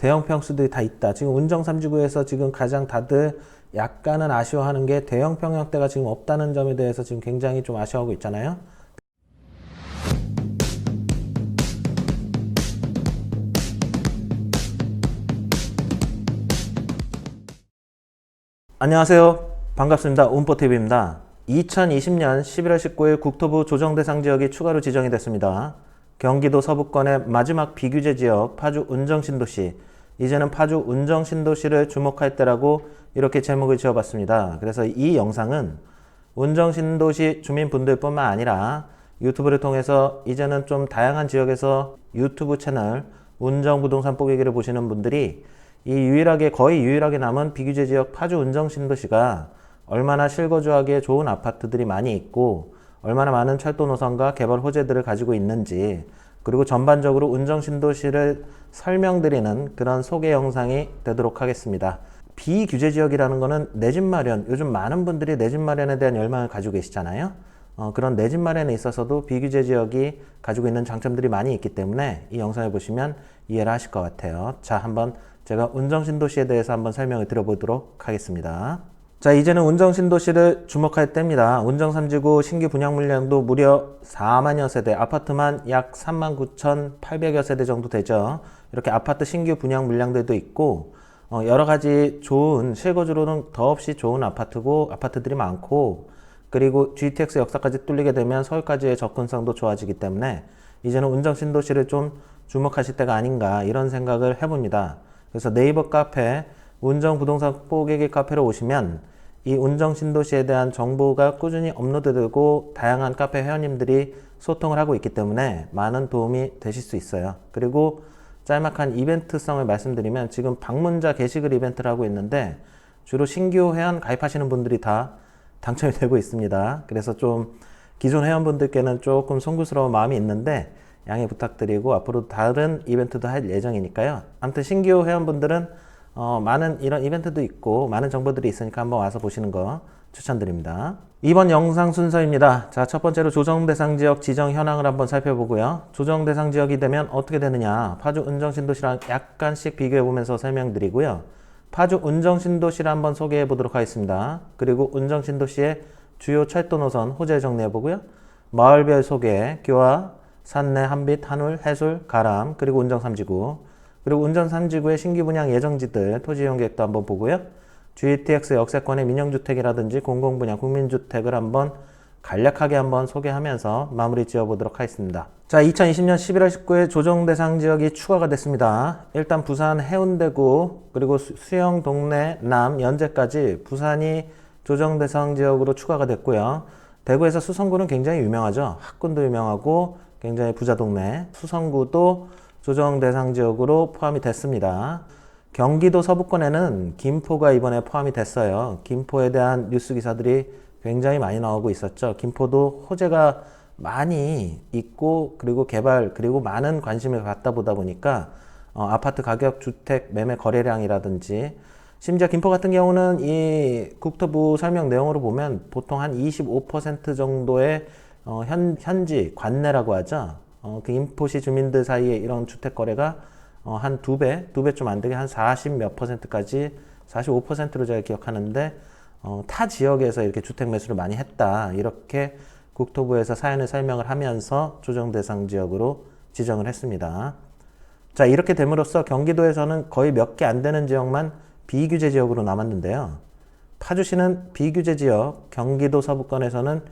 대형 평수들이 다 있다. 지금 운정 3지구에서 지금 가장 다들 약간은 아쉬워하는 게 대형 평형대가 지금 없다는 점에 대해서 지금 굉장히 좀 아쉬워하고 있잖아요. 안녕하세요. 반갑습니다. 운포TV입니다. 2020년 11월 19일 국토부 조정대상 지역이 추가로 지정이 됐습니다. 경기도 서부권의 마지막 비규제 지역 파주 운정신도시. 이제는 파주 운정 신도시를 주목할 때라고 이렇게 제목을 지어봤습니다. 그래서 이 영상은 운정 신도시 주민분들뿐만 아니라 유튜브를 통해서 이제는 좀 다양한 지역에서 유튜브 채널 운정 부동산 뽀개기를 보시는 분들이 이 유일하게 거의 유일하게 남은 비규제 지역 파주 운정 신도시가 얼마나 실거주하기에 좋은 아파트들이 많이 있고 얼마나 많은 철도 노선과 개발 호재들을 가지고 있는지 그리고 전반적으로 운정신도시를 설명드리는 그런 소개 영상이 되도록 하겠습니다. 비규제 지역이라는 거는 내집 마련, 요즘 많은 분들이 내 집 마련에 대한 열망을 가지고 계시잖아요. 어, 그런 내 집 마련에 있어서도 비규제 지역이 가지고 있는 장점들이 많이 있기 때문에 이 영상을 보시면 이해를 하실 것 같아요. 자, 한번 제가 운정신도시에 대해서 한번 설명을 드려보도록 하겠습니다. 자, 이제는 운정 신도시를 주목할 때입니다. 운정 3지구 신규 분양 물량도 무려 4만여 세대, 아파트만 약 3만 9,800여 세대 정도 되죠. 이렇게 아파트 신규 분양 물량들도 있고, 어, 여러 가지 좋은, 실거주로는 더없이 좋은 아파트고, 아파트들이 많고, 그리고 GTX 역사까지 뚫리게 되면 서울까지의 접근성도 좋아지기 때문에, 이제는 운정 신도시를 좀 주목하실 때가 아닌가, 이런 생각을 해봅니다. 그래서 네이버 카페, 운정 부동산 뽀개기 카페로 오시면 이 운정 신도시에 대한 정보가 꾸준히 업로드되고 다양한 카페 회원님들이 소통을 하고 있기 때문에 많은 도움이 되실 수 있어요. 그리고 짤막한 이벤트성을 말씀드리면 지금 방문자 게시글 이벤트를 하고 있는데 주로 신규 회원 가입하시는 분들이 다 당첨이 되고 있습니다. 그래서 좀 기존 회원분들께는 조금 송구스러운 마음이 있는데 양해 부탁드리고 앞으로 다른 이벤트도 할 예정이니까요. 아무튼 신규 회원분들은 어, 많은 이런 이벤트도 있고 많은 정보들이 있으니까 한번 와서 보시는 거 추천드립니다. 이번 영상 순서입니다. 자, 첫 번째로 조정 대상 지역 지정 현황을 한번 살펴보고요. 조정 대상 지역이 되면 어떻게 되느냐? 파주 운정 신도시랑 약간씩 비교해 보면서 설명드리고요. 파주 운정 신도시를 한번 소개해 보도록 하겠습니다. 그리고 운정 신도시의 주요 철도 노선 호재 정리해 보고요. 마을별 소개, 교화, 산내, 한빛, 한울, 해술, 가람, 그리고 운정 삼지구 그리고 운전 3지구의 신규 분양 예정지들 토지 이용 계획도 한번 보고요. GTX 역세권의 민영주택이라든지 공공분양 국민주택을 한번 간략하게 한번 소개하면서 마무리 지어보도록 하겠습니다. 자, 2020년 11월 19일 조정 대상 지역이 추가가 됐습니다. 일단 부산 해운대구 그리고 수영 동래 남 연제까지 부산이 조정 대상 지역으로 추가가 됐고요. 대구에서 수성구는 굉장히 유명하죠. 학군도 유명하고 굉장히 부자 동네. 수성구도 조정 대상 지역으로 포함이 됐습니다. 경기도 서부권에는 김포가 이번에 포함이 됐어요. 김포에 대한 뉴스 기사들이 굉장히 많이 나오고 있었죠. 김포도 호재가 많이 있고 그리고 개발 그리고 많은 관심을 갖다 보다 보니까 어, 아파트 가격, 주택 매매 거래량이라든지 심지어 김포 같은 경우는 이 국토부 설명 내용으로 보면 보통 한 25% 정도의 어, 현, 현지 관내라고 하죠. 어, 그 인포시 주민들 사이에 이런 주택 거래가 어, 한 두 배, 두 배 좀 안 되게 한 40 몇 퍼센트까지 45%로 제가 기억하는데 어, 타 지역에서 이렇게 주택 매수를 많이 했다. 이렇게 국토부에서 사연을 설명을 하면서 조정 대상 지역으로 지정을 했습니다. 자, 이렇게 됨으로써 경기도에서는 거의 몇 개 안 되는 지역만 비규제 지역으로 남았는데요. 파주시는 비규제 지역, 경기도 서부권에서는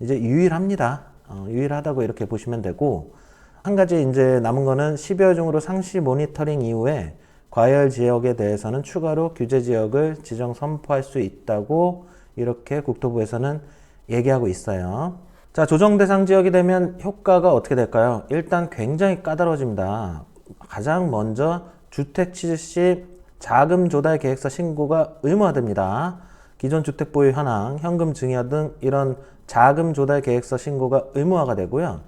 이제 유일합니다. 어, 유일하다고 이렇게 보시면 되고 한 가지 이제 남은 거는 12월 중으로 상시 모니터링 이후에 과열 지역에 대해서는 추가로 규제 지역을 지정 선포할 수 있다고 이렇게 국토부에서는 얘기하고 있어요. 자, 조정 대상 지역이 되면 효과가 어떻게 될까요? 일단 굉장히 까다로워집니다. 가장 먼저 주택 취득 시 자금 조달 계획서 신고가 의무화됩니다. 기존 주택 보유 현황, 현금 증여 등 이런 자금 조달 계획서 신고가 의무화가 되고요.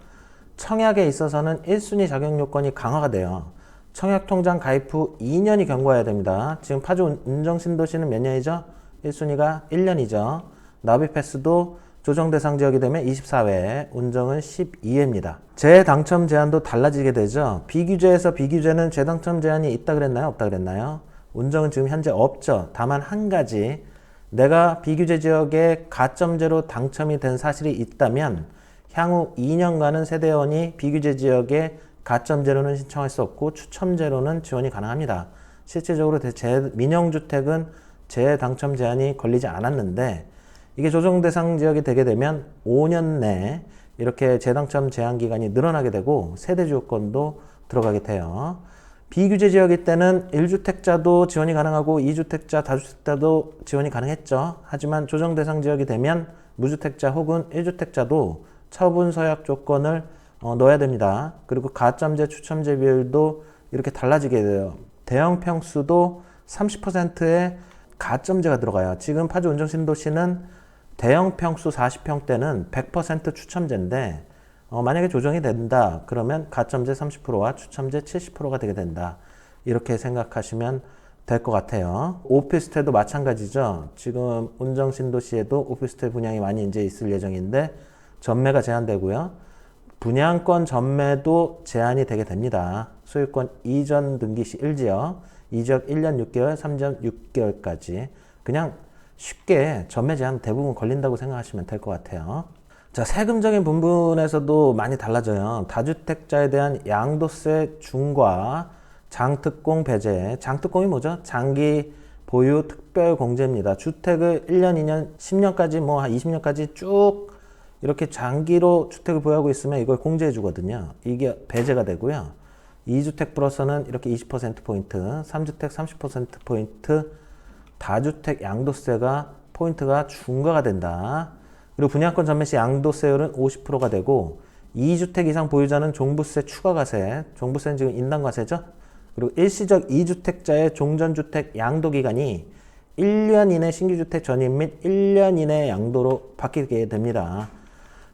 청약에 있어서는 1순위 자격 요건이 강화가 돼요. 청약 통장 가입 후 2년이 경과해야 됩니다. 지금 파주 운정 신도시는 몇 년이죠? 1순위가 1년이죠. 나비 패스도 조정 대상 지역이 되면 24회, 운정은 12회입니다. 재당첨 제한도 달라지게 되죠. 비규제에서 비규제는 재당첨 제한이 있다 그랬나요? 없다 그랬나요? 운정은 지금 현재 없죠. 다만 한 가지 내가 비규제 지역에 가점제로 당첨이 된 사실이 있다면 향후 2년간은 세대원이 비규제 지역에 가점제로는 신청할 수 없고 추첨제로는 지원이 가능합니다. 실제적으로 대- 재, 민영주택은 재당첨 제한이 걸리지 않았는데 이게 조정 대상 지역이 되게 되면 5년 내 이렇게 재당첨 제한 기간이 늘어나게 되고 세대 주거권도 들어가게 돼요. 비규제 지역일 때는 1주택자도 지원이 가능하고 2주택자, 다주택자도 지원이 가능했죠. 하지만 조정 대상 지역이 되면 무주택자 혹은 1주택자도 처분 서약 조건을 어, 넣어야 됩니다. 그리고 가점제, 추첨제 비율도 이렇게 달라지게 돼요. 대형 평수도 30%의 가점제가 들어가요. 지금 파주 운정신도시는 대형 평수 40평대는 100% 추첨제인데 어, 만약에 조정이 된다 그러면 가점제 30%와 추첨제 70%가 되게 된다 이렇게 생각하시면 될 것 같아요. 오피스텔도 마찬가지죠. 지금 운정 신도시에도 오피스텔 분양이 많이 이제 있을 예정인데 전매가 제한되고요. 분양권 전매도 제한이 되게 됩니다. 소유권 이전 등기 시 1지역, 2지역 1년 6개월, 3년 6개월까지 그냥 쉽게 전매 제한 대부분 걸린다고 생각하시면 될 것 같아요. 자, 세금적인 부분에서도 많이 달라져요. 다주택자에 대한 양도세 중과 장특공 배제. 장특공이 뭐죠? 장기 보유 특별 공제입니다. 주택을 1년, 2년, 10년까지 뭐 한 20년까지 쭉 이렇게 장기로 주택을 보유하고 있으면 이걸 공제해 주거든요. 이게 배제가 되고요. 2주택 플러스는 이렇게 20%포인트, 3주택 30%포인트, 다주택 양도세가 포인트가 중과가 된다. 그리고 분양권 전매 시 양도세율은 50%가 되고 2주택 이상 보유자는 종부세 추가과세, 종부세는 지금 인당과세죠. 그리고 일시적 2주택자의 종전주택 양도 기간이 1년 이내 신규주택 전입 및 1년 이내 양도로 바뀌게 됩니다.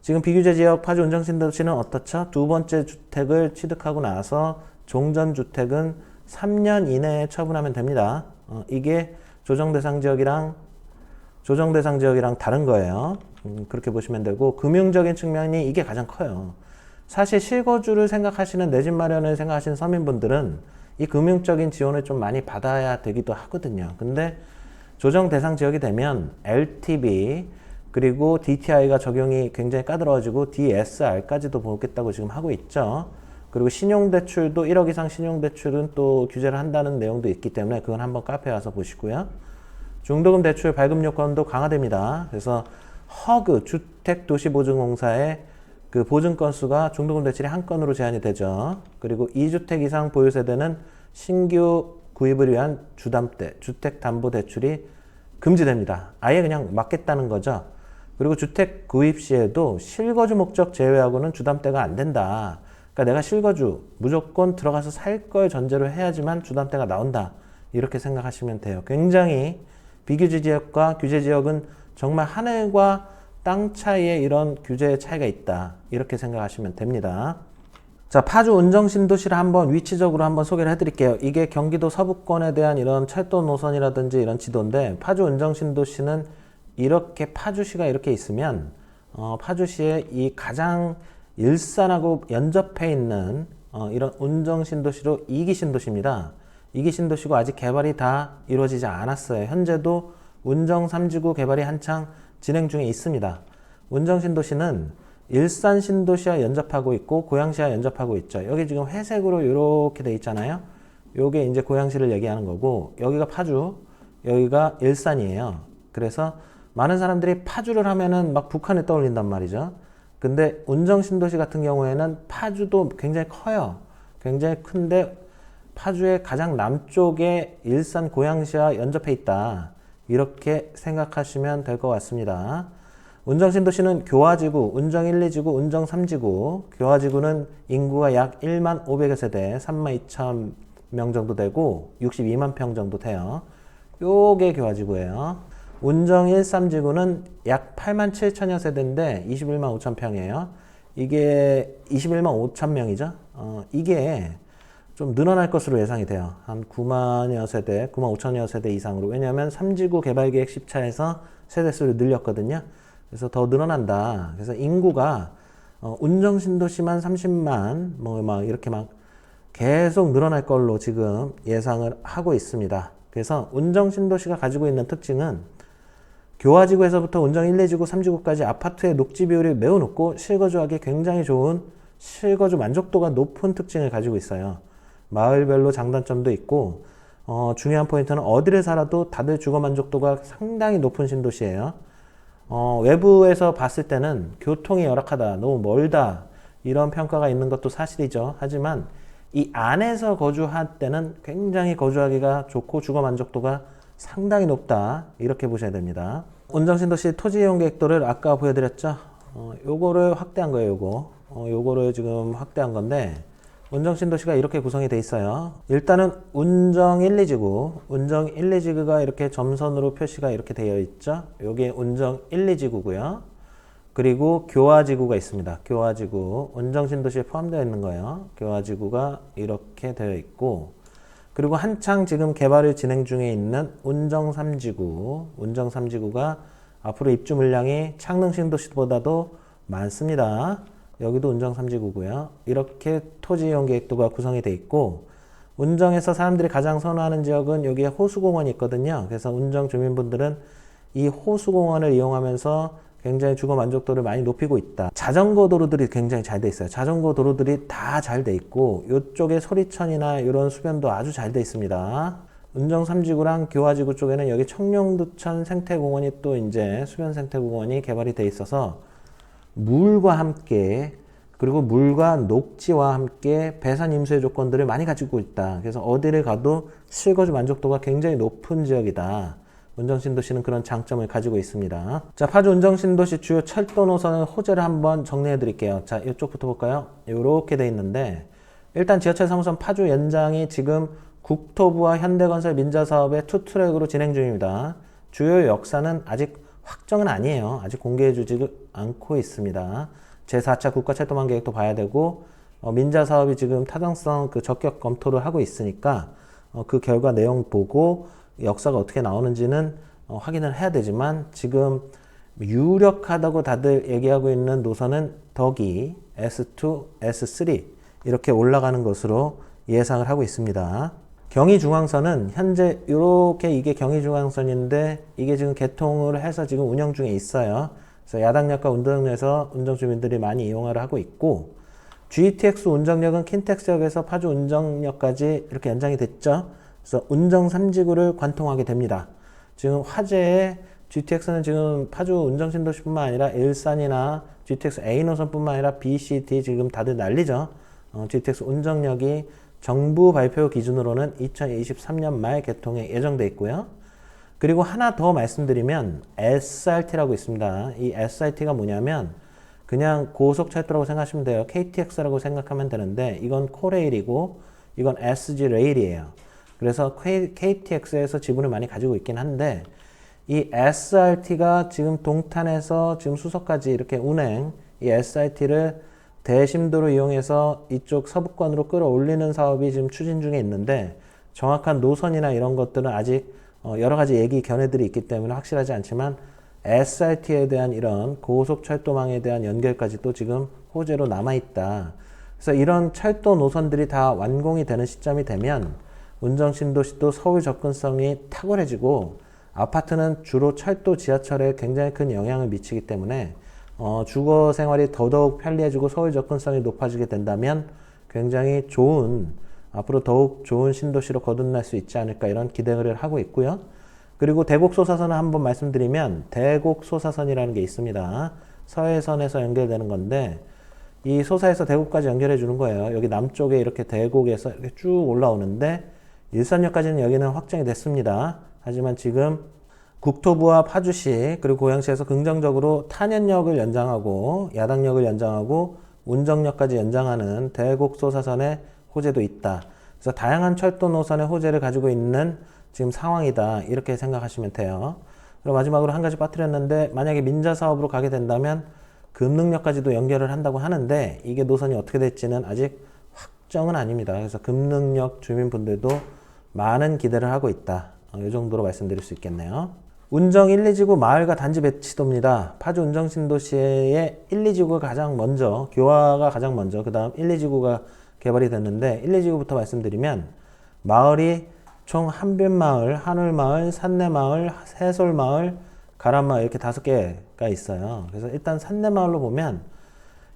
지금 비규제 지역 파주 운정 신도시는 어떻죠? 두 번째 주택을 취득하고 나서 종전주택은 3년 이내에 처분하면 됩니다. 어, 이게 조정 대상 지역이랑 조정 대상 지역이랑 다른 거예요. 음, 그렇게 보시면 되고 금융적인 측면이 이게 가장 커요. 사실 실거주를 생각하시는 내 집 마련을 생각하시는 서민분들은 이 금융적인 지원을 좀 많이 받아야 되기도 하거든요. 근데 조정 대상 지역이 되면 LTV 그리고 DTI가 적용이 굉장히 까다로워지고 DSR까지도 보겠다고 지금 하고 있죠. 그리고 신용대출도 1억 이상 신용대출은 또 규제를 한다는 내용도 있기 때문에 그건 한번 카페에 와서 보시고요. 중도금 대출 발급 요건도 강화됩니다. 그래서 허그 주택도시보증공사의 그 보증 건수가 중도금 대출이 한 건으로 제한이 되죠. 그리고 2주택 이상 보유 세대는 신규 구입을 위한 주담대, 주택담보대출이 금지됩니다. 아예 그냥 막겠다는 거죠. 그리고 주택 구입 시에도 실거주 목적 제외하고는 주담대가 안 된다. 그러니까 내가 실거주 무조건 들어가서 살 걸 전제로 해야지만 주담대가 나온다. 이렇게 생각하시면 돼요. 굉장히 비규제 지역과 규제 지역은 정말 하늘과 땅 차이에 이런 규제의 차이가 있다. 이렇게 생각하시면 됩니다. 자, 파주 운정 신도시를 한번 위치적으로 한번 소개를 해드릴게요. 이게 경기도 서부권에 대한 이런 철도 노선이라든지 이런 지도인데, 파주 운정 신도시는 이렇게 파주시가 이렇게 있으면, 어, 파주시의 이 가장 일산하고 연접해 있는 어, 이런 운정 신도시로 이기 신도시입니다. 이기 신도시고 아직 개발이 다 이루어지지 않았어요. 현재도 운정 3지구 개발이 한창 진행 중에 있습니다. 운정 신도시는 일산 신도시와 연접하고 있고 고양시와 연접하고 있죠. 여기 지금 회색으로 이렇게 돼 있잖아요. 요게 이제 고양시를 얘기하는 거고 여기가 파주, 여기가 일산이에요. 그래서 많은 사람들이 파주를 하면은 막 북한을 떠올린단 말이죠. 근데 운정 신도시 같은 경우에는 파주도 굉장히 커요. 굉장히 큰데 파주의 가장 남쪽에 일산 고양시와 연접해 있다. 이렇게 생각하시면 될 것 같습니다. 운정신도시는 교화지구, 운정 1, 2지구, 운정 3지구. 교화지구는 인구가 약 1만 500여 세대, 3만 2천 명 정도 되고 62만 평 정도 돼요. 요게 교화지구예요. 운정 1, 3지구는 약 8만 7천여 세대인데 21만 5천 평이에요. 이게 21만 5천 명이죠. 어, 이게 좀 늘어날 것으로 예상이 돼요. 한 9만여 세대, 9만 5천여 세대 이상으로. 왜냐하면 3지구 개발계획 10차에서 세대수를 늘렸거든요. 그래서 더 늘어난다. 그래서 인구가 어, 운정 신도시만 30만 뭐 막 이렇게 막 계속 늘어날 걸로 지금 예상을 하고 있습니다. 그래서 운정 신도시가 가지고 있는 특징은 교화지구에서부터 운정 1, 2지구, 3지구까지 아파트의 녹지 비율이 매우 높고 실거주하기 굉장히 좋은 실거주 만족도가 높은 특징을 가지고 있어요. 마을별로 장단점도 있고 어, 중요한 포인트는 어디를 살아도 다들 주거 만족도가 상당히 높은 신도시예요. 어, 외부에서 봤을 때는 교통이 열악하다, 너무 멀다 이런 평가가 있는 것도 사실이죠. 하지만 이 안에서 거주할 때는 굉장히 거주하기가 좋고 주거 만족도가 상당히 높다 이렇게 보셔야 됩니다. 운정신도시 토지 이용 계획도를 아까 보여드렸죠. 어, 요거를 확대한 거예요. 요거 어, 요거를 지금 확대한 건데 운정신도시가 이렇게 구성이 돼 있어요. 일단은 운정 1, 2지구, 운정 1, 2지구가 이렇게 점선으로 표시가 이렇게 되어 있죠. 요게 운정 1, 2지구고요. 그리고 교화지구가 있습니다. 교화지구, 운정신도시에 포함되어 있는 거예요. 교화지구가 이렇게 되어 있고, 그리고 한창 지금 개발을 진행 중에 있는 운정 3지구, 운정 3지구가 앞으로 입주 물량이 창릉 신도시보다도 많습니다. 여기도 운정 3지구고요. 이렇게 토지 이용 계획도가 구성이 돼 있고 운정에서 사람들이 가장 선호하는 지역은 여기에 호수공원이 있거든요. 그래서 운정 주민분들은 이 호수공원을 이용하면서 굉장히 주거 만족도를 많이 높이고 있다. 자전거 도로들이 굉장히 잘 돼 있어요. 자전거 도로들이 다 잘 돼 있고 이쪽에 소리천이나 이런 수변도 아주 잘 돼 있습니다. 운정 3지구랑 교화지구 쪽에는 여기 청룡두천 생태공원이 또 이제 수변 생태공원이 개발이 돼 있어서 물과 함께 그리고 물과 녹지와 함께 배산 임수의 조건들을 많이 가지고 있다. 그래서 어디를 가도 실거주 만족도가 굉장히 높은 지역이다. 운정신도시는 그런 장점을 가지고 있습니다. 자, 파주 운정신도시 주요 철도 노선은 호재를 한번 정리해 드릴게요. 자, 이쪽부터 볼까요? 이렇게 돼 있는데 일단 지하철 3호선 파주 연장이 지금 국토부와 현대건설 민자 사업의 투트랙으로 진행 중입니다. 주요 역사는 아직 확정은 아니에요. 아직 공개해 주지 않고 있습니다. 제4차 국가철도망 계획도 봐야 되고 어, 민자 사업이 지금 타당성 그 적격 검토를 하고 있으니까 어, 그 결과 내용 보고 역사가 어떻게 나오는지는 어, 확인을 해야 되지만 지금 유력하다고 다들 얘기하고 있는 노선은 덕이 S2, S3 이렇게 올라가는 것으로 예상을 하고 있습니다. 경의중앙선은 현재 이렇게 이게 경의중앙선인데 이게 지금 개통을 해서 지금 운영 중에 있어요. 그래서 야당역과 운정역에서 운정 주민들이 많이 이용을 하고 있고 GTX 운정역은 킨텍스역에서 파주 운정역까지 이렇게 연장이 됐죠. 그래서 운정 3지구를 관통하게 됩니다. 지금 화제의 GTX는 지금 파주 운정신도시뿐만 아니라 일산이나 GTX A 노선뿐만 아니라 B, C, D 지금 다들 난리죠. 어, GTX 운정역이 정부 발표 기준으로는 2023년 말 개통에 예정돼 있고요. 그리고 하나 더 말씀드리면 SRT라고 있습니다. 이 SRT가 뭐냐면 그냥 고속철도라고 생각하시면 돼요. KTX라고 생각하면 되는데 이건 코레일이고 이건 SG 레일이에요. 그래서 KTX에서 지분을 많이 가지고 있긴 한데 이 SRT가 지금 동탄에서 지금 수서까지 이렇게 운행 이 SRT를 대심도로 이용해서 이쪽 서북권으로 끌어올리는 사업이 지금 추진 중에 있는데 정확한 노선이나 이런 것들은 아직 어, 여러 가지 얘기 견해들이 있기 때문에 확실하지 않지만 SRT에 대한 이런 고속 철도망에 대한 연결까지 또 지금 호재로 남아있다. 그래서 이런 철도 노선들이 다 완공이 되는 시점이 되면 운정 신도시도 서울 접근성이 탁월해지고 아파트는 주로 철도 지하철에 굉장히 큰 영향을 미치기 때문에 어, 주거 생활이 더더욱 편리해지고 서울 접근성이 높아지게 된다면 굉장히 좋은 앞으로 더욱 좋은 신도시로 거듭날 수 있지 않을까 이런 기대를 하고 있고요. 그리고 대곡 소사선을 한번 말씀드리면 대곡 소사선이라는 게 있습니다. 서해선에서 연결되는 건데 이 소사에서 대곡까지 연결해 주는 거예요. 여기 남쪽에 이렇게 대곡에서 이렇게 쭉 올라오는데 일산역까지는 여기는 확정이 됐습니다. 하지만 지금 국토부와 파주시 그리고 고양시에서 긍정적으로 탄현역을 연장하고 야당역을 연장하고 운정역까지 연장하는 대곡 소사선의 호재도 있다. 그래서 다양한 철도 노선의 호재를 가지고 있는 지금 상황이다. 이렇게 생각하시면 돼요. 그리고 마지막으로 한 가지 빠뜨렸는데 만약에 민자 사업으로 가게 된다면 금능역까지도 연결을 한다고 하는데 이게 노선이 어떻게 될지는 아직 확정은 아닙니다. 그래서 금능역 주민분들도 많은 기대를 하고 있다. 어, 이 정도로 말씀드릴 수 있겠네요. 운정 1, 2지구 마을과 단지 배치도입니다. 파주 운정 신도시의 1, 2지구가 가장 먼저 교화가 가장 먼저 그 다음 1, 2지구가 개발이 됐는데 1, 2지구부터 말씀드리면 마을이 총 한변마을, 하늘마을, 산내마을, 해솔마을, 가람마을 이렇게 다섯 개가 있어요. 그래서 일단 산내마을로 보면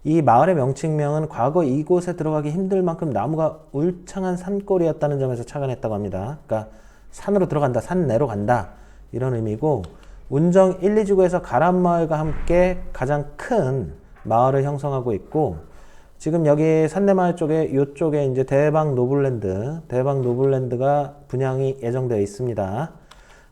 이 마을의 명칭명은 과거 이곳에 들어가기 힘들 만큼 나무가 울창한 산골이었다는 점에서 착안했다고 합니다. 그러니까 산으로 들어간다, 산 내로 간다 이런 의미고 운정 1, 2지구에서 가람마을과 함께 가장 큰 마을을 형성하고 있고 지금 여기 산내마을 쪽에 이쪽에 이제 대방 노블랜드, 대방 노블랜드가 분양이 예정되어 있습니다.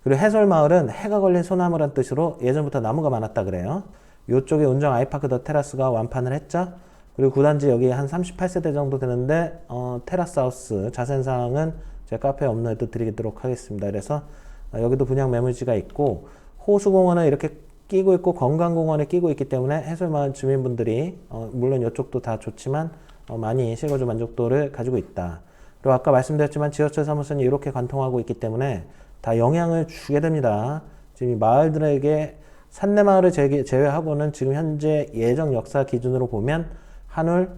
그리고 해솔마을은 해가 걸린 소나무란 뜻으로 예전부터 나무가 많았다 그래요. 이쪽에 운정 아이파크 더 테라스가 완판을 했죠. 그리고 구단지 여기 한 38세대 정도 되는데 어, 테라스 하우스 자세한 사항은 제 카페에 업로드 드리도록 하겠습니다. 그래서 어, 여기도 분양 매물지가 있고 호수공원을 이렇게 끼고 있고 건강공원에 끼고 있기 때문에 해솔마을 주민분들이 어, 물론 이쪽도 다 좋지만 어, 많이 실거주 만족도를 가지고 있다. 그리고 아까 말씀드렸지만 지하철 사무선이 이렇게 관통하고 있기 때문에 다 영향을 주게 됩니다. 지금 이 마을들에게 산내마을을 제외- 제외하고는 지금 현재 예정 역사 기준으로 보면 한울,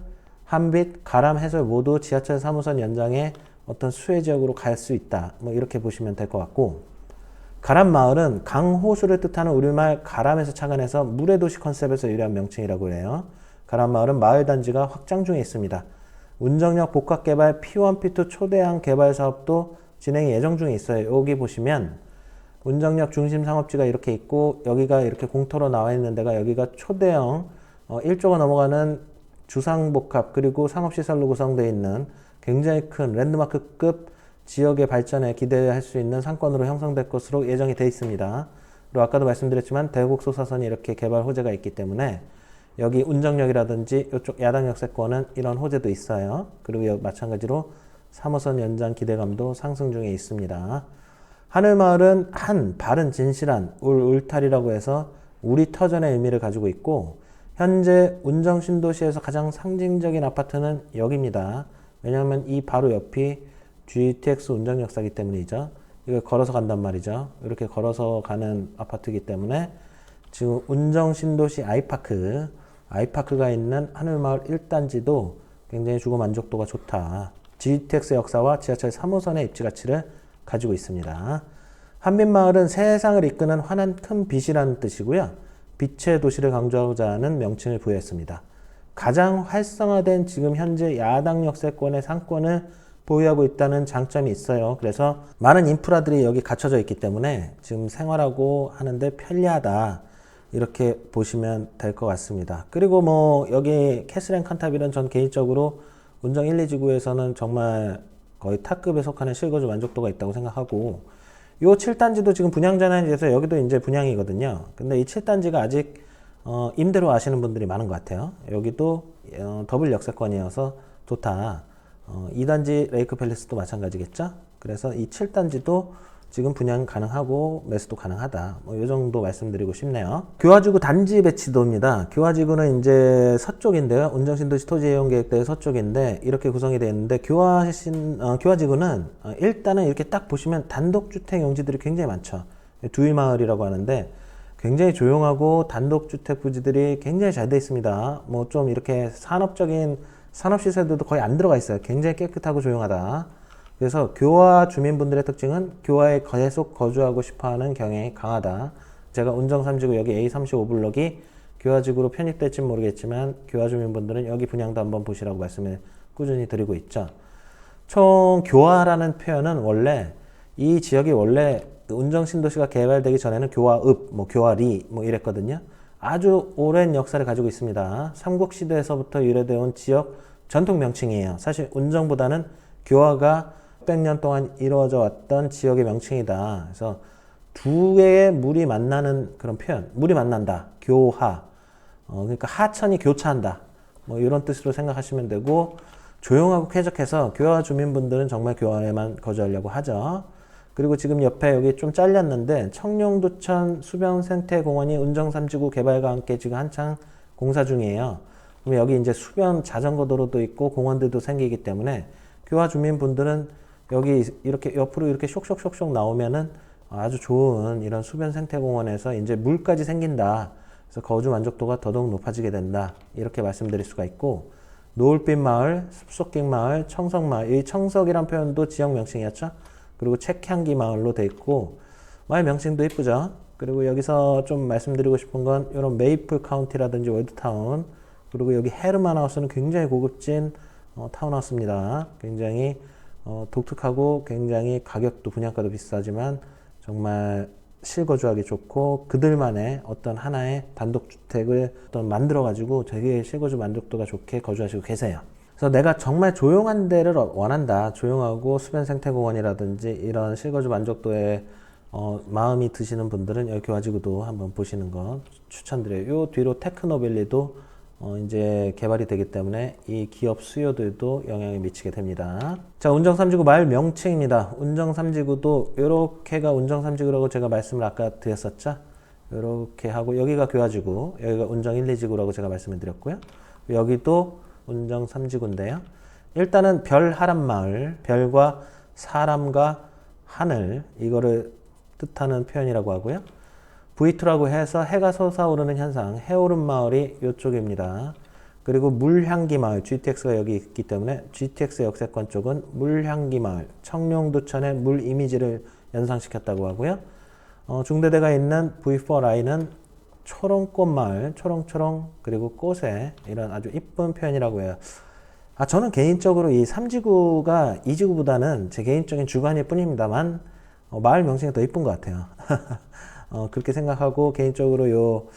한빛, 가람, 해설 모두 지하철 3호선 연장의 어떤 수혜 지역으로 갈 수 있다. 뭐 이렇게 보시면 될 것 같고 가람 마을은 강호수를 뜻하는 우리말 가람에서 착안해서 물의 도시 컨셉에서 유래한 명칭이라고 해요. 가람 마을은 마을 단지가 확장 중에 있습니다. 운정역 복합 개발 P1, P2 초대형 개발 사업도 진행 예정 중에 있어요. 여기 보시면 운정역 중심 상업지가 이렇게 있고 여기가 이렇게 공터로 나와 있는 데가 여기가 초대형 어, 1조가 넘어가는 주상복합 그리고 상업시설로 구성되어 있는 굉장히 큰 랜드마크급 지역의 발전에 기대할 수 있는 상권으로 형성될 것으로 예정이 되어 있습니다. 그리고 아까도 말씀드렸지만 대곡소 사선이 이렇게 개발 호재가 있기 때문에 여기 운정역이라든지 이쪽 야당 역세권은 이런 호재도 있어요. 그리고 여- 마찬가지로 3호선 연장 기대감도 상승 중에 있습니다. 하늘마을은 한, 바른, 진실한, 울, 울탈이라고 해서 우리 터전의 의미를 가지고 있고 현재 운정 신도시에서 가장 상징적인 아파트는 여기입니다. 왜냐하면 이 바로 옆이 GTX 운정 역사기 때문이죠. 이걸 걸어서 간단 말이죠. 이렇게 걸어서 가는 아파트이기 때문에 지금 운정 신도시 아이파크, 아이파크가 있는 하늘마을 1단지도 굉장히 주거 만족도가 좋다. GTX 역사와 지하철 3호선의 입지 가치를 가지고 있습니다. 한빛마을은 세상을 이끄는 환한 큰 빛이라는 뜻이고요. 빛의 도시를 강조하고자 하는 명칭을 부여했습니다. 가장 활성화된 지금 현재 야당 역세권의 상권을 보유하고 있다는 장점이 있어요. 그래서 많은 인프라들이 여기 갖춰져 있기 때문에 지금 생활하고 하는데 편리하다. 이렇게 보시면 될 것 같습니다. 그리고 뭐 여기 캐슬앤 칸타빌은 전 개인적으로 운정 1, 2지구에서는 정말 거의 탑급에 속하는 실거주 만족도가 있다고 생각하고 요 7단지도 지금 분양 전환이 돼서 여기도 이제 분양이거든요. 근데 이 7단지가 아직 어, 임대로 아시는 분들이 많은 것 같아요. 여기도 어, 더블 역세권이어서 좋다. 어, 2단지 레이크 팰리스도 마찬가지겠죠. 그래서 이 7단지도 지금 분양 가능하고 매수도 가능하다. 뭐 이 정도 말씀드리고 싶네요. 교화지구 단지 배치도입니다. 교화지구는 이제 서쪽인데요. 운정신도시 토지 이용 계획대의 서쪽인데 이렇게 구성이 되어 있는데 교화신 어, 교화지구는 어, 일단은 이렇게 딱 보시면 단독주택 용지들이 굉장히 많죠. 두일마을이라고 하는데 굉장히 조용하고 단독주택 부지들이 굉장히 잘 돼 있습니다. 뭐 좀 이렇게 산업적인 산업시설들도 거의 안 들어가 있어요. 굉장히 깨끗하고 조용하다. 그래서 교화 주민분들의 특징은 교화에 계속 거주하고 싶어하는 경향이 강하다. 제가 운정 3지구 여기 A35블럭이 교화지구로 편입될지 모르겠지만 교화 주민분들은 여기 분양도 한번 보시라고 말씀을 꾸준히 드리고 있죠. 총 교화라는 표현은 원래 이 지역이 원래 운정 신도시가 개발되기 전에는 교화읍, 뭐 교화리 뭐 이랬거든요. 아주 오랜 역사를 가지고 있습니다. 삼국 시대에서부터 유래되어 온 지역 전통 명칭이에요. 사실 운정보다는 교화가 600년 동안 이루어져 왔던 지역의 명칭이다. 그래서 두 개의 물이 만나는 그런 표현. 물이 만난다. 교하. 어, 그러니까 하천이 교차한다. 뭐 이런 뜻으로 생각하시면 되고 조용하고 쾌적해서 교화 주민분들은 정말 교화에만 거주하려고 하죠. 그리고 지금 옆에 여기 좀 잘렸는데 청룡도천 수변생태공원이 운정삼지구 개발과 함께 지금 한창 공사 중이에요. 그럼 여기 이제 수변 자전거 도로도 있고 공원들도 생기기 때문에 교화 주민분들은 여기 이렇게 옆으로 이렇게 쇽쇽쇽쇽 나오면은 아주 좋은 이런 수변 생태공원에서 이제 물까지 생긴다. 그래서 거주 만족도가 더더욱 높아지게 된다. 이렇게 말씀드릴 수가 있고 노을빛 마을, 숲속길 마을, 청석 마을. 이 청석이란 표현도 지역 명칭이었죠. 그리고 책향기 마을로 돼 있고 마을 명칭도 이쁘죠. 그리고 여기서 좀 말씀드리고 싶은 건 이런 메이플 카운티라든지 월드타운 그리고 여기 헤르만 하우스는 굉장히 고급진 어, 타운하우스입니다. 굉장히 어, 독특하고 굉장히 가격도 분양가도 비싸지만 정말 실거주하기 좋고 그들만의 어떤 하나의 단독주택을 어떤 만들어 가지고 되게 실거주 만족도가 좋게 거주하시고 계세요. 그래서 내가 정말 조용한 데를 원한다. 조용하고 수변 생태공원이라든지 이런 실거주 만족도에 어, 마음이 드시는 분들은 여기 와가지고도 한번 보시는 거 추천드려요. 요 뒤로 테크노밸리도 어, 이제 개발이 되기 때문에 이 기업 수요들도 영향을 미치게 됩니다. 자, 운정 삼지구 마을 명칭입니다. 운정 삼지구도 요렇게가 운정 삼지구라고 제가 말씀을 아까 드렸었죠. 요렇게 하고 여기가 교화지구, 여기가 운정 1, 2지구라고 제가 말씀을 드렸고요. 여기도 운정 삼지구인데요. 일단은 별 하람 마을, 별과 사람과 하늘 이거를 뜻하는 표현이라고 하고요. V2라고 해서 해가 솟아오르는 현상, 해오름 마을이 이쪽입니다. 그리고 물향기 마을, GTX가 여기 있기 때문에 GTX 역세권 쪽은 물향기 마을, 청룡도천의 물 이미지를 연상시켰다고 하고요. 어, 중대대가 있는 V4 라인은 초롱꽃 마을, 초롱초롱 그리고 꽃에 이런 아주 이쁜 표현이라고 해요. 아, 저는 개인적으로 이 3지구가 2지구보다는 제 개인적인 주관일 뿐입니다만 어, 마을 명칭이 더 이쁜 것 같아요. 어, 그렇게 생각하고 개인적으로 요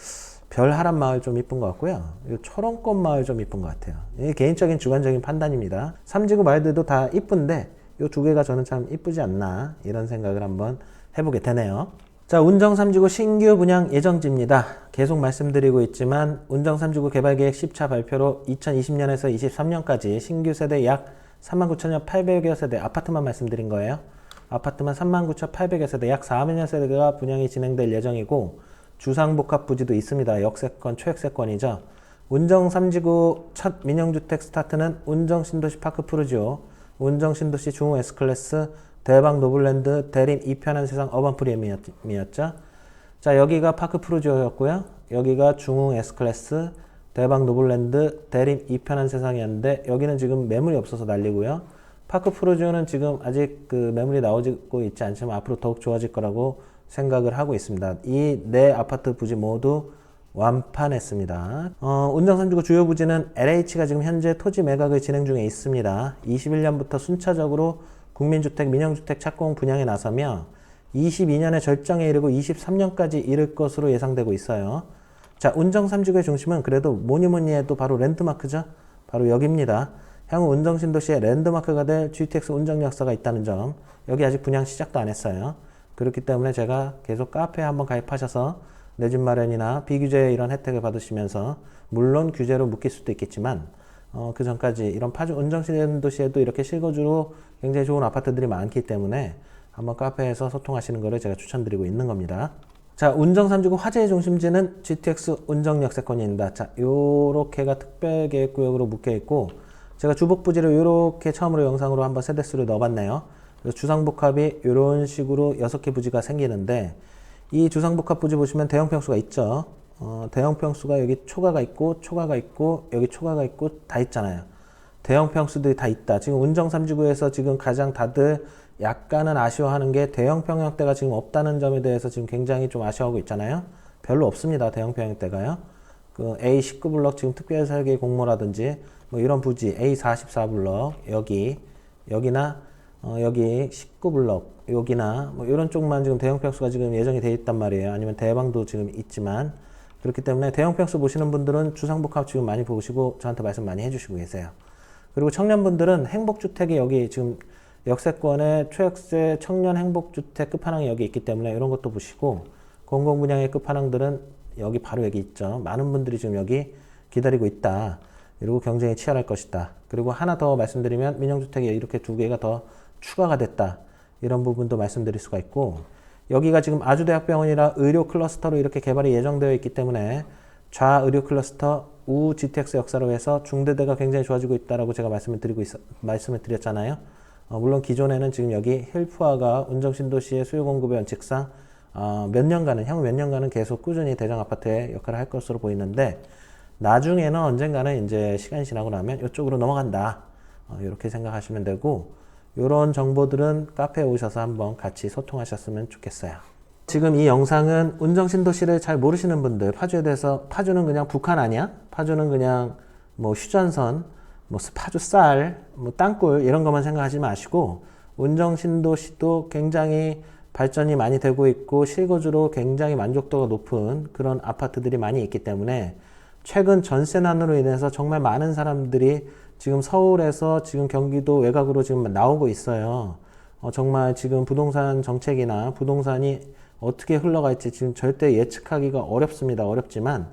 별하람 마을 좀 이쁜 것 같고요. 요 초롱꽃 마을 좀 이쁜 것 같아요. 이게 개인적인 주관적인 판단입니다. 삼지구 마을들도 다 이쁜데 요 두 개가 저는 참 이쁘지 않나 이런 생각을 한번 해보게 되네요. 자, 운정 삼지구 신규 분양 예정지입니다. 계속 말씀드리고 있지만 운정 삼지구 개발 계획 10차 발표로 2020년에서 23년까지 신규 세대 약 39,800여 세대 아파트만 말씀드린 거예요. 아파트만 39,800여 세대 약 4만여 세대가 분양이 진행될 예정이고 주상복합 부지도 있습니다. 역세권, 초역세권이죠. 운정 3지구 첫 민영주택 스타트는 운정 신도시 파크 푸르지오, 운정 신도시 중호 S클래스, 대박 노블랜드, 대림 이편한 세상 어반 프리미엄이었죠. 자, 여기가 파크 푸르지오였고요. 여기가 중흥 S클래스, 대박 노블랜드, 대림 이편한 세상이었는데 여기는 지금 매물이 없어서 난리고요. 파크 프로지오는 지금 아직 그 매물이 나오고 있지 않지만 앞으로 더욱 좋아질 거라고 생각을 하고 있습니다. 이 네 아파트 부지 모두 완판했습니다. 어, 운정 3주구 주요 부지는 LH가 지금 현재 토지 매각을 진행 중에 있습니다. 21년부터 순차적으로 국민주택, 민영주택 착공 분양에 나서며 22년에 절정에 이르고 23년까지 이를 것으로 예상되고 있어요. 자, 운정 3지구의 중심은 그래도 뭐니 뭐니 해도 바로 랜드마크죠. 바로 여기입니다. 향후 운정 신도시의 랜드마크가 될 GTX 운정 역사가 있다는 점. 여기 아직 분양 시작도 안 했어요. 그렇기 때문에 제가 계속 카페에 한번 가입하셔서 내 집 마련이나 비규제의 이런 혜택을 받으시면서 물론 규제로 묶일 수도 있겠지만 어, 그 전까지 이런 파주 운정 신도시에도 이렇게 실거주로 굉장히 좋은 아파트들이 많기 때문에 한번 카페에서 소통하시는 것을 제가 추천드리고 있는 겁니다. 자, 운정 3주구 화재의 중심지는 GTX 운정 역세권입니다. 자, 요렇게가 특별계획구역으로 묶여 있고 제가 주복 부지를 이렇게 처음으로 영상으로 한번 세대수를 넣어봤네요. 그래서 주상복합이 이런 식으로 6개 부지가 생기는데 이 주상복합 부지 보시면 대형 평수가 있죠. 어, 대형 평수가 여기 초과가 있고 초과가 있고 여기 초과가 있고 다 있잖아요. 대형 평수들이 다 있다. 지금 운정 3지구에서 지금 가장 다들 약간은 아쉬워하는 게 대형 평형대가 지금 없다는 점에 대해서 지금 굉장히 좀 아쉬워하고 있잖아요. 별로 없습니다. 대형 평형대가요. 그 A19 블럭 지금 특별 설계 공모라든지 뭐 이런 부지 A44 블럭 여기 여기나 어 여기 19 블럭 여기나 뭐 이런 쪽만 지금 대형 평수가 지금 예정이 돼 있단 말이에요. 아니면 대방도 지금 있지만 그렇기 때문에 대형 평수 보시는 분들은 주상복합 지금 많이 보시고 저한테 말씀 많이 해주시고 계세요. 그리고 청년분들은 행복주택이 여기 지금 역세권의 초역세 청년 행복주택 끝판왕이 여기 있기 때문에 이런 것도 보시고 공공분양의 끝판왕들은 여기 바로 여기 있죠. 많은 분들이 지금 여기 기다리고 있다. 그리고 경쟁이 치열할 것이다. 그리고 하나 더 말씀드리면 민영주택이 이렇게 두 개가 더 추가가 됐다. 이런 부분도 말씀드릴 수가 있고 여기가 지금 아주대학병원이라 의료 클러스터로 이렇게 개발이 예정되어 있기 때문에 좌 의료 클러스터 우 GTX 역사로 해서 중대대가 굉장히 좋아지고 있다라고 제가 말씀을 드리고 있, 말씀을 드렸잖아요. 어, 물론 기존에는 지금 여기 힐프화가 운정신도시의 수요 공급의 원칙상 어, 몇 년간은 향후 몇 년간은 계속 꾸준히 대장 아파트의 역할을 할 것으로 보이는데 나중에는 언젠가는 이제 시간이 지나고 나면 이쪽으로 넘어간다 어, 이렇게 생각하시면 되고 이런 정보들은 카페에 오셔서 한번 같이 소통하셨으면 좋겠어요. 지금 이 영상은 운정신도시를 잘 모르시는 분들 파주에 대해서 파주는 그냥 북한 아니야? 파주는 그냥 뭐 휴전선, 뭐 파주 쌀, 뭐 땅굴 이런 것만 생각하지 마시고 운정신도시도 굉장히 발전이 많이 되고 있고 실거주로 굉장히 만족도가 높은 그런 아파트들이 많이 있기 때문에 최근 전세 난으로 인해서 정말 많은 사람들이 지금 서울에서 지금 경기도 외곽으로 지금 나오고 있어요. 어, 정말 지금 부동산 정책이나 부동산이 어떻게 흘러갈지 지금 절대 예측하기가 어렵습니다. 어렵지만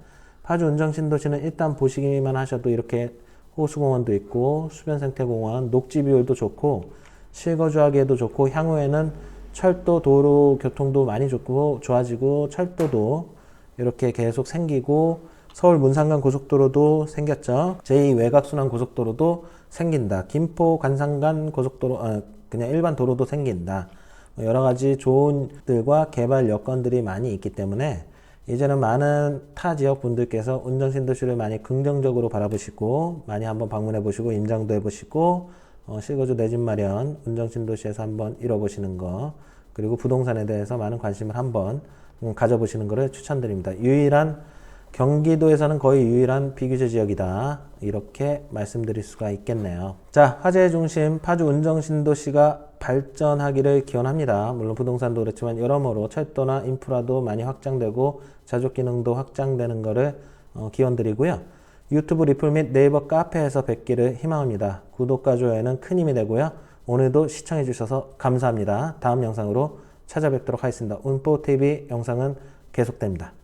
파주 운정 신도시는 일단 보시기만 하셔도 이렇게 호수공원도 있고 수변생태공원, 녹지 비율도 좋고 실거주하기에도 좋고 향후에는 철도, 도로 교통도 많이 좋고 좋아지고 철도도 이렇게 계속 생기고 서울 문산간 고속도로도 생겼죠. 제2 외곽순환 고속도로도 생긴다. 김포 관상간 고속도로 어, 그냥 일반 도로도 생긴다. 뭐 여러 가지 좋은 들과 개발 여건들이 많이 있기 때문에 이제는 많은 타 지역 분들께서 운전신도시를 많이 긍정적으로 바라보시고 많이 한번 방문해 보시고 임장도 해 보시고 어, 실거주 내 집 마련 운정신도시에서 한번 이뤄보시는 거 그리고 부동산에 대해서 많은 관심을 한번 음, 가져보시는 것을 추천드립니다. 유일한 경기도에서는 거의 유일한 비규제 지역이다. 이렇게 말씀드릴 수가 있겠네요. 자, 화재의 중심 파주 운정 신도시가 발전하기를 기원합니다. 물론 부동산도 그렇지만 여러모로 철도나 인프라도 많이 확장되고 자족 기능도 확장되는 것을 어, 기원드리고요. 유튜브 리플 및 네이버 카페에서 뵙기를 희망합니다. 구독과 좋아요는 큰 힘이 되고요. 오늘도 시청해 주셔서 감사합니다. 다음 영상으로 찾아뵙도록 하겠습니다. 운포TV 영상은 계속됩니다.